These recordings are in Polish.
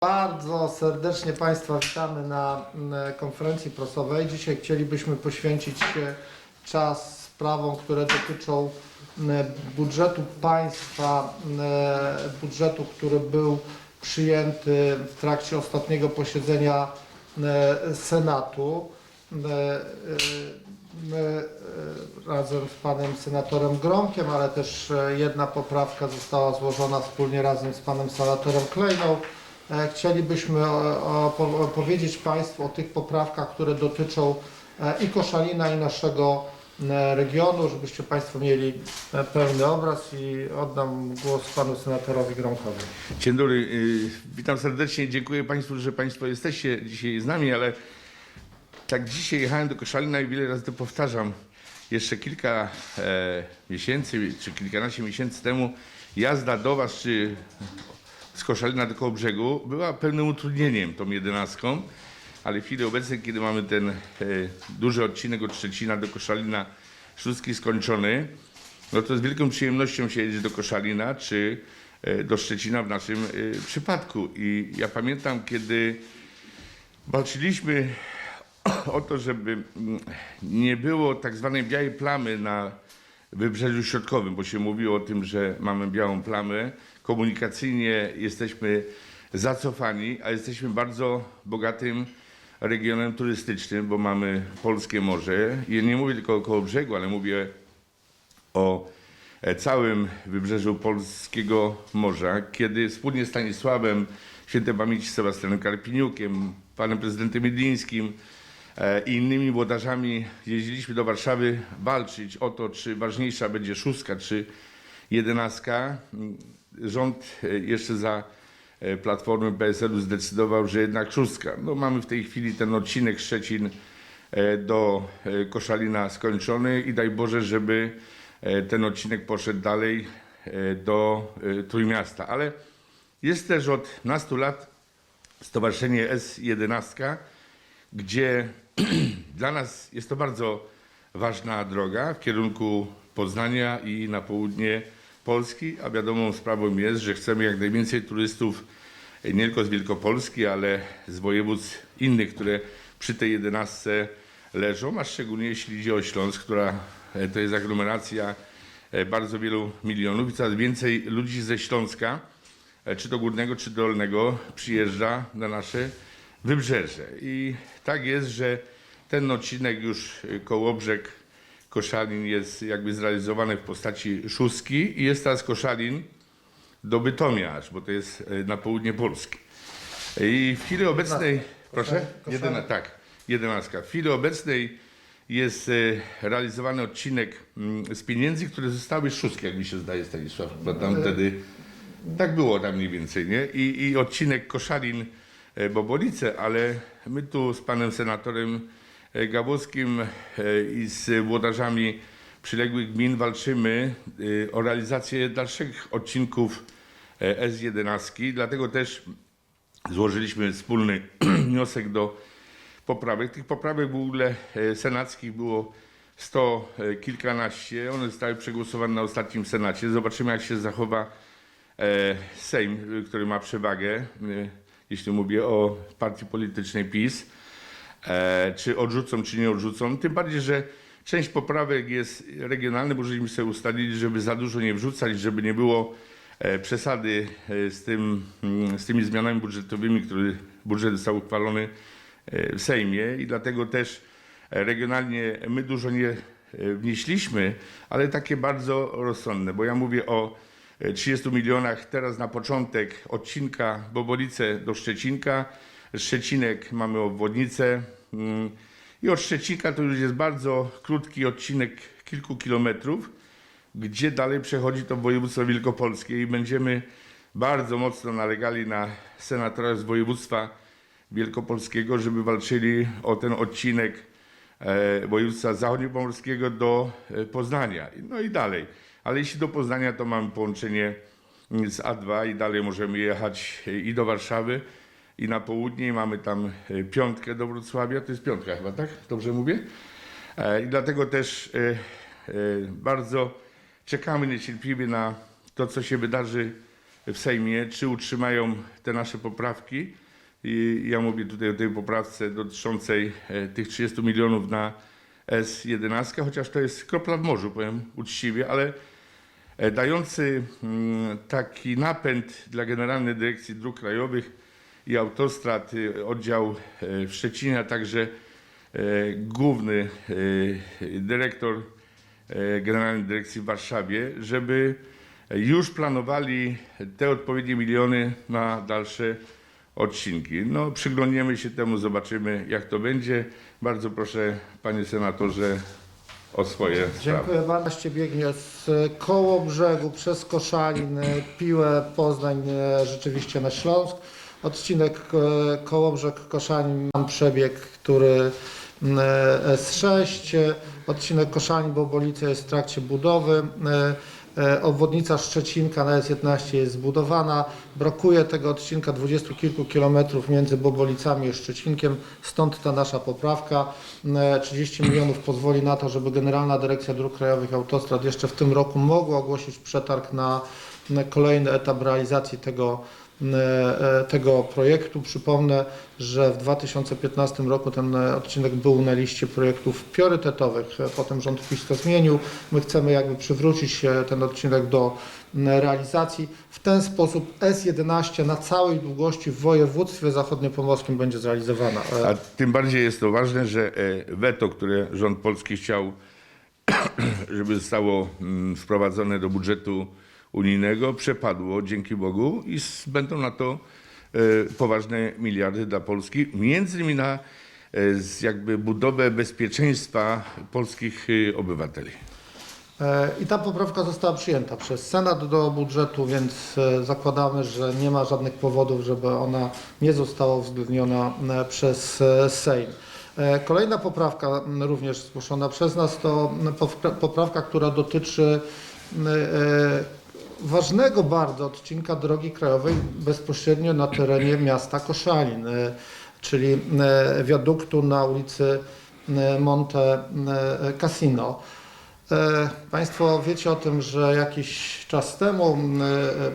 Bardzo serdecznie Państwa witamy na konferencji prasowej. Dzisiaj chcielibyśmy poświęcić czas sprawom, które dotyczą budżetu państwa, budżetu, który był przyjęty w trakcie ostatniego posiedzenia Senatu. Mm, e, My e, razem z panem senatorem Gromkiem, ale też e, jedna poprawka została złożona wspólnie razem z panem senatorem Klejną. E, Chcielibyśmy e, opo- opowiedzieć Państwu o tych poprawkach, które dotyczą e, i Koszalina, i naszego regionu, żebyście Państwo mieli pełny obraz i oddam głos panu senatorowi Gromkowi. Dzień dobry, y, witam serdecznie. Dziękuję Państwu, że Państwo jesteście dzisiaj z nami, ale tak dzisiaj jechałem do Koszalina i wiele razy to powtarzam. Jeszcze kilka e, miesięcy, czy kilkanaście miesięcy temu jazda do Was, czy z Koszalina do Kołobrzegu była pewnym utrudnieniem tą jedenastką, ale w chwili obecnej, kiedy mamy ten e, duży odcinek od Szczecina do Koszalina szóstki skończony, no to z wielką przyjemnością się jedzie do Koszalina, czy e, do Szczecina w naszym e, przypadku. I ja pamiętam, kiedy walczyliśmy o to, żeby mm, nie było tak zwanej białej plamy na wybrzeżu środkowym, bo się mówiło o tym, że mamy białą plamę. Komunikacyjnie jesteśmy zacofani, a jesteśmy bardzo bogatym regionem turystycznym, bo mamy polskie morze. I nie mówię tylko o Kołobrzegu, ale mówię o e, całym wybrzeżu Polskiego Morza, kiedy wspólnie z Stanisławem, świętej pamięci Sebastianem Karpiniukiem, panem prezydentem Jedlińskim e, i innymi włodarzami jeździliśmy do Warszawy walczyć o to, czy ważniejsza będzie szóstka, czy jedenastka. Rząd e, jeszcze za e, Platformy PSL-u zdecydował, że jednak szóstka. No, mamy w tej chwili ten odcinek Szczecin e, do Koszalina skończony i daj Boże, żeby ten odcinek poszedł dalej do Trójmiasta. Ale jest też od nastu lat Stowarzyszenie S11, gdzie dla nas jest to bardzo ważna droga w kierunku Poznania i na południe Polski, a wiadomą sprawą jest, że chcemy jak najwięcej turystów e, nie tylko z Wielkopolski, ale z województw innych, które przy tej jedenastce leżą, a szczególnie jeśli idzie o Śląsk, która e, to jest aglomeracja e, bardzo wielu milionów i coraz więcej ludzi ze Śląska, czy do Górnego, czy Dolnego, przyjeżdża na nasze wybrzeże. I tak jest, że ten odcinek już e, Kołobrzeg, Koszalin jest jakby zrealizowany w postaci szóstki i jest teraz Koszalin do Bytomia bo to jest e, na południe Polski. I w chwili obecnej, proszę. Jedyna, tak, jedenastka. W chwili obecnej jest e, realizowany odcinek mm, z pieniędzy, które zostały szóstki, jak mi się zdaje, Stanisław, bo tam wtedy tak było tam mniej więcej, nie? I, i odcinek Koszalin e, Bobolice, ale my tu z panem senatorem e, Gawłowskim e, i z włodarzami przyległych gmin walczymy e, o realizację dalszych odcinków e, S11, dlatego też złożyliśmy wspólny wniosek do poprawek. Tych poprawek w ogóle e, senackich było sto e, kilkanaście. One zostały przegłosowane na ostatnim senacie. Zobaczymy, jak się zachowa e, Sejm, który ma przewagę, e, jeśli mówię o partii politycznej PiS, e, czy odrzucą, czy nie odrzucą. Tym bardziej, że część poprawek jest regionalna, bo żeśmy sobie ustalili, żeby za dużo nie wrzucać, żeby nie było e, przesady e, z, tym, mm, z tymi zmianami budżetowymi, które budżet został uchwalony e, w Sejmie i dlatego też e, regionalnie my dużo nie e, wnieśliśmy, ale takie bardzo rozsądne, bo ja mówię o e, 30 milionach teraz na początek odcinka Bobolice do Szczecinka. Szczecinek mamy obwodnicę i od Szczecinka to już jest bardzo krótki odcinek kilku kilometrów, gdzie dalej przechodzi to województwo wielkopolskie i będziemy bardzo mocno nalegali na senatora z województwa wielkopolskiego, żeby walczyli o ten odcinek e, województwa zachodniopomorskiego do e, Poznania. No i dalej. Ale jeśli do Poznania, to mamy połączenie z A2 i dalej możemy jechać e, i do Warszawy, i na południe. Mamy tam e, piątkę do Wrocławia. To jest piątka chyba, tak? Dobrze mówię? E, I dlatego też e, bardzo czekamy niecierpliwie na to, co się wydarzy w Sejmie, czy utrzymają te nasze poprawki. I ja mówię tutaj o tej poprawce dotyczącej tych 30 milionów na S11, chociaż to jest kropla w morzu, powiem uczciwie, ale dający mm, taki napęd dla Generalnej Dyrekcji Dróg Krajowych i Autostrad, y, oddział e, w Szczecinie, a także e, główny e, dyrektor Generalnej Dyrekcji w Warszawie, żeby już planowali te odpowiednie miliony na dalsze odcinki. No, przyglądniemy się temu, zobaczymy jak to będzie. Bardzo proszę panie senatorze o swoje sprawy. Dziękuję bardzo. Właśnie biegnie z koło brzegu przez Koszalin, Piłę, Poznań, rzeczywiście na Śląsk. Odcinek e, Kołobrzeg Koszalin mam przebieg, który m, e, S6. e, Odcinek Koszalin Bobolice jest w trakcie budowy. E, Obwodnica Szczecinka na S11 jest zbudowana. Brakuje tego odcinka dwudziestu kilku kilometrów między Bobolicami i Szczecinkiem. Stąd ta nasza poprawka. E, 30 milionów pozwoli na to, żeby Generalna Dyrekcja Dróg Krajowych Autostrad jeszcze w tym roku mogła ogłosić przetarg na, kolejny etap realizacji tego, tego projektu. Przypomnę, że w 2015 roku ten e, odcinek był na liście projektów priorytetowych. E, Potem rząd PiS to zmienił. My chcemy jakby przywrócić e, ten odcinek do realizacji. W ten sposób S11 na całej długości w województwie zachodniopomorskim będzie zrealizowana. E, A tym bardziej jest to ważne, że e, weto, które rząd polski chciał, żeby zostało wprowadzone do budżetu unijnego, przepadło dzięki Bogu i będą na to e, poważne miliardy dla Polski, między innymi na e, jakby budowę bezpieczeństwa polskich e, obywateli. I ta poprawka została przyjęta przez Senat do budżetu, więc zakładamy, że nie ma żadnych powodów, żeby ona nie została uwzględniona przez Sejm. Kolejna poprawka, również zgłoszona przez nas, to poprawka, która dotyczy ważnego bardzo odcinka drogi krajowej bezpośrednio na terenie miasta Koszalin, e, czyli e, wiaduktu na ulicy e, Monte Cassino. Państwo wiecie o tym, że jakiś czas temu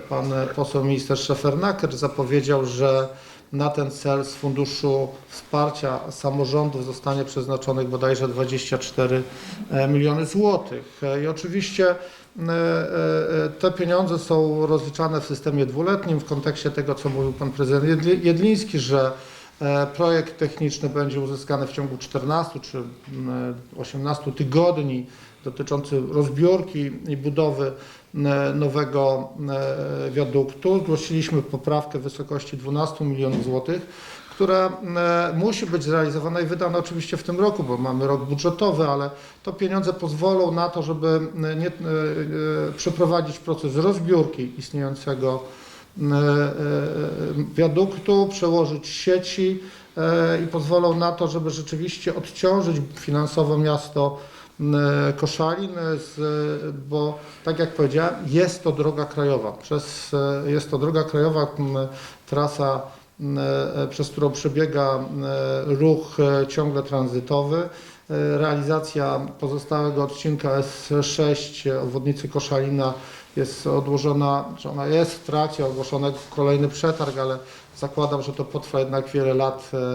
pan poseł minister Szefernaker zapowiedział, że na ten cel z Funduszu Wsparcia Samorządów zostanie przeznaczonych bodajże 24 e, miliony złotych. I oczywiście te pieniądze są rozliczane w systemie dwuletnim w kontekście tego, co mówił pan prezydent Jedli- Jedliński, że E, Projekt techniczny będzie uzyskany w ciągu 14 czy mm, 18 tygodni dotyczący rozbiórki i budowy nowego e, wiaduktu. Zgłosiliśmy poprawkę w wysokości 12 milionów złotych, która mm, musi być zrealizowana i wydana oczywiście w tym roku, bo mamy rok budżetowy, ale to pieniądze pozwolą na to, żeby mm, nie, e, e, przeprowadzić proces rozbiórki istniejącego e, e, wiaduktu, przełożyć sieci e, i pozwolą na to, żeby rzeczywiście odciążyć finansowo miasto Koszalin, z, bo tak jak powiedziałem, jest to droga krajowa. Przez, e, jest to droga krajowa, trasa, e, przez którą przebiega m, ruch e, ciągle tranzytowy. E, Realizacja pozostałego odcinka S6 obwodnicy Koszalina jest odłożona, że ona jest w trakcie, ogłoszony kolejny przetarg, ale zakładam, że to potrwa jednak wiele lat, e, e,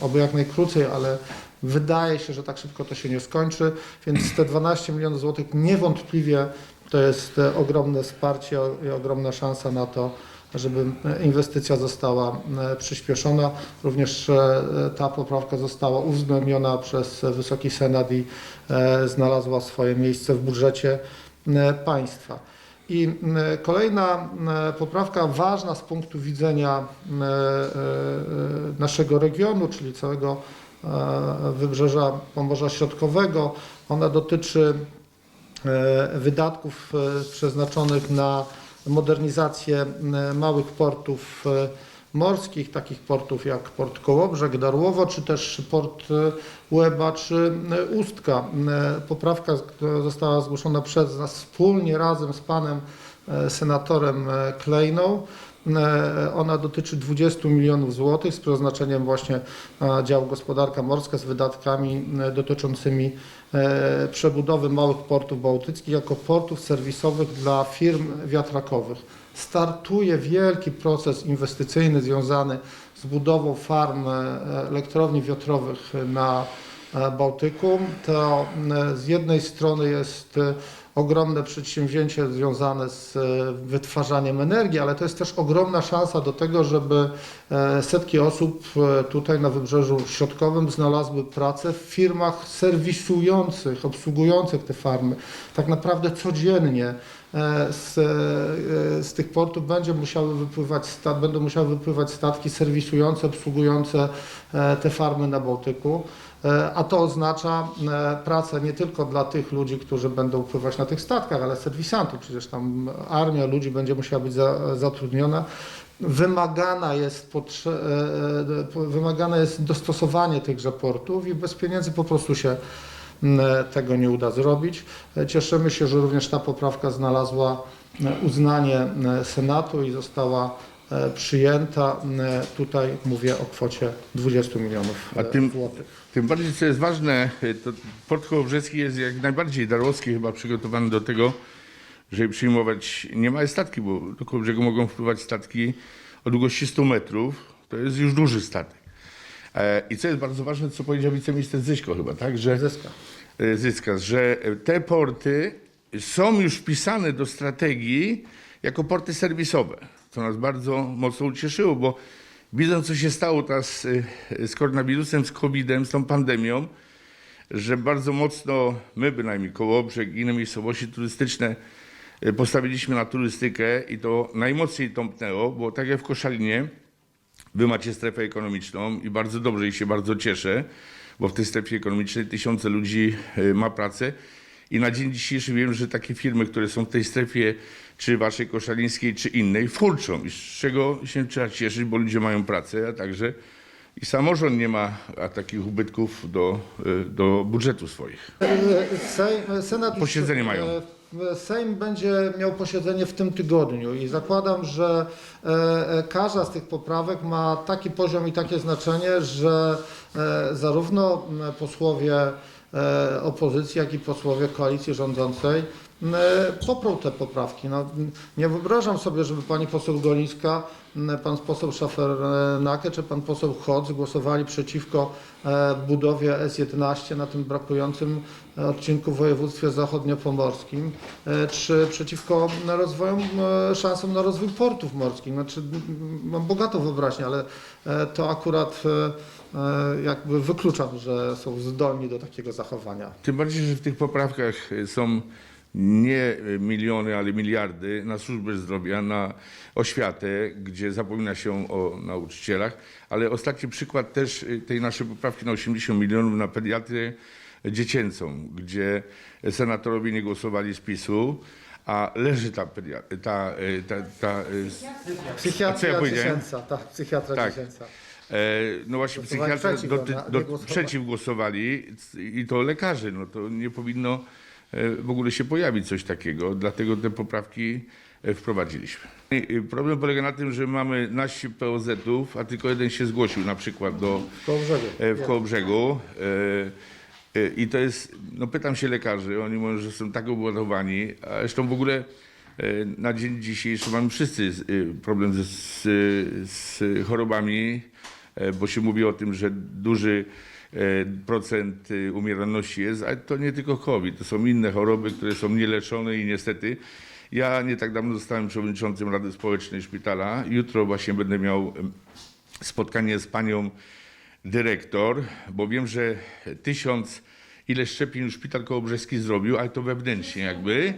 oby jak najkrócej, ale wydaje się, że tak szybko to się nie skończy, więc te 12 milionów złotych niewątpliwie to jest e, ogromne wsparcie i ogromna szansa na to, żeby inwestycja została e, przyspieszona. Również e, ta poprawka została uwzględniona przez Wysoki Senat i e, znalazła swoje miejsce w budżecie państwa. I kolejna poprawka ważna z punktu widzenia naszego regionu, czyli całego wybrzeża Pomorza Środkowego. Ona dotyczy wydatków przeznaczonych na modernizację małych portów e, morskich, takich portów jak port Kołobrzeg, Darłowo, czy też port e, Łeba, czy Ustka. Poprawka, została zgłoszona przez nas wspólnie razem z panem e, senatorem Klejną, Ona dotyczy 20 milionów złotych z przeznaczeniem właśnie na dział gospodarka morska z wydatkami e, dotyczącymi e, przebudowy małych portów bałtyckich jako portów serwisowych dla firm wiatrakowych. Startuje wielki proces inwestycyjny związany z budową farm e, elektrowni wiatrowych na e, Bałtyku. To e, z jednej strony jest e, ogromne przedsięwzięcie związane z e, wytwarzaniem energii, ale to jest też ogromna szansa do tego, żeby e, setki osób e, tutaj na Wybrzeżu Środkowym znalazły pracę w firmach serwisujących, obsługujących te farmy. Tak naprawdę codziennie z, z tych portów będzie musiały wypływać, będą musiały wypływać statki serwisujące, obsługujące te farmy na Bałtyku. E, A to oznacza e, pracę nie tylko dla tych ludzi, którzy będą pływać na tych statkach, ale serwisantów. Przecież tam armia ludzi będzie musiała być za, zatrudniona. Wymagana jest, e, wymagane jest dostosowanie tychże portów i bez pieniędzy po prostu się tego nie uda zrobić. Cieszymy się, że również ta poprawka znalazła uznanie Senatu i została przyjęta. E, Tutaj mówię o kwocie 20 milionów A e, tym- złotych. Tym bardziej, co jest ważne, to Port Kołobrzeski jest jak najbardziej darłowski chyba przygotowany do tego, żeby przyjmować niemałe statki, bo do Kołobrzegu mogą wpływać statki o długości 100 metrów. To jest już duży statek. E, I co jest bardzo ważne, co powiedział wiceminister Zyśko chyba, tak, że Zyska. e, Zyska, że te porty są już wpisane do strategii jako porty serwisowe, co nas bardzo mocno ucieszyło, bo widząc, co się stało teraz e, z koronawirusem, z COVID-em, z tą pandemią, że bardzo mocno my, bynajmniej Kołobrzeg i inne miejscowości turystyczne e, postawiliśmy na turystykę i to najmocniej tąpnęło, bo tak jak w Koszalinie, Wy macie strefę ekonomiczną i bardzo dobrze i się bardzo cieszę, bo w tej strefie ekonomicznej tysiące ludzi e, ma pracę. I na dzień dzisiejszy wiem, że takie firmy, które są w tej strefie, czy waszej koszalińskiej, czy innej, furczą. I z czego się trzeba cieszyć, bo ludzie mają pracę, a także i samorząd nie ma takich ubytków do, e, do budżetu swoich. Sejm, Senat Posiedzenie mają. e, Sejm będzie miał posiedzenie w tym tygodniu i zakładam, że e, e, każda z tych poprawek ma taki poziom i takie znaczenie, że zarówno posłowie opozycji, jak i posłowie koalicji rządzącej poprą te poprawki. No, nie wyobrażam sobie, żeby pani poseł Golińska, pan poseł Szafer-Nake czy pan poseł Chodz głosowali przeciwko e, budowie S11 na tym brakującym e, odcinku w województwie zachodniopomorskim, e, czy przeciwko rozwojom, e, szansom na rozwój portów morskich. Znaczy, mam bogatą wyobraźnię, ale e, to akurat e, e, jakby wykluczam, że są zdolni do takiego zachowania. Tym bardziej, że w tych poprawkach e, są nie miliony, ale miliardy na służbę zdrowia, na oświatę, gdzie zapomina się o nauczycielach, ale ostatni przykład też y, tej naszej poprawki na 80 milionów na pediatrię dziecięcą, gdzie senatorowie nie głosowali z PiSu, a leży ta, pedia- ta, y, ta, ta, y, A co Psychiatria ja dziecięca, tak, psychiatra Tak. dziecięca. E, No właśnie psychiatra przeciw, do, do, głosowali. przeciw głosowali i to lekarze. No to nie powinno w ogóle się pojawić coś takiego, dlatego te poprawki e, wprowadziliśmy. I Problem polega na tym, że mamy naście POZ-ów, a tylko jeden się zgłosił na przykład do, e, w Kołobrzegu. E, e, I to jest, no pytam się lekarzy, oni mówią, że są tak obładowani, a zresztą w ogóle e, na dzień dzisiejszy mamy wszyscy z- e, problem ze, z, z chorobami, e, bo się mówi o tym, że duży e, procent e, umieralności jest, ale to nie tylko COVID, to są inne choroby, które są nieleczone i niestety ja nie tak dawno zostałem przewodniczącym Rady Społecznej Szpitala. Jutro właśnie będę miał spotkanie z panią dyrektor, bo wiem, że tysiąc ile szczepień już szpital kołobrzeski zrobił, ale to wewnętrznie jakby.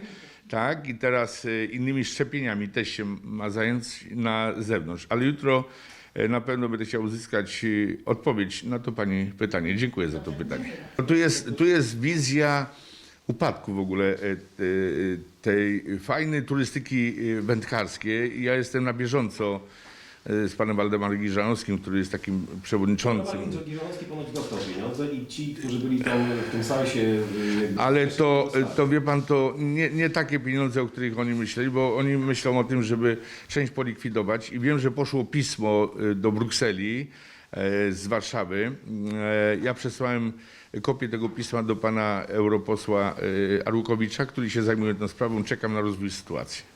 Tak, i teraz e, innymi szczepieniami też się ma zająć na zewnątrz. Ale jutro e, na pewno będę chciał uzyskać e, odpowiedź na to pani pytanie. Dziękuję za to pytanie. No Tu jest, tu jest wizja upadku w ogóle e, e, tej fajnej turystyki e, wędkarskiej. Ja jestem na bieżąco e, z panem Waldemarem Giżanowskim, który jest takim przewodniczącym. Pan Gironowski ponoć dostał pieniądze i ci, którzy byli tam w tym sajsie... y, Ale to, dostali. to wie pan, to nie, nie takie pieniądze, o których oni myśleli, bo oni myślą o tym, żeby część polikwidować i wiem, że poszło pismo y, do Brukseli z Warszawy. Ja przesłałem kopię tego pisma do pana europosła Arłukowicza, który się zajmuje tą sprawą. Czekam na rozwój sytuacji.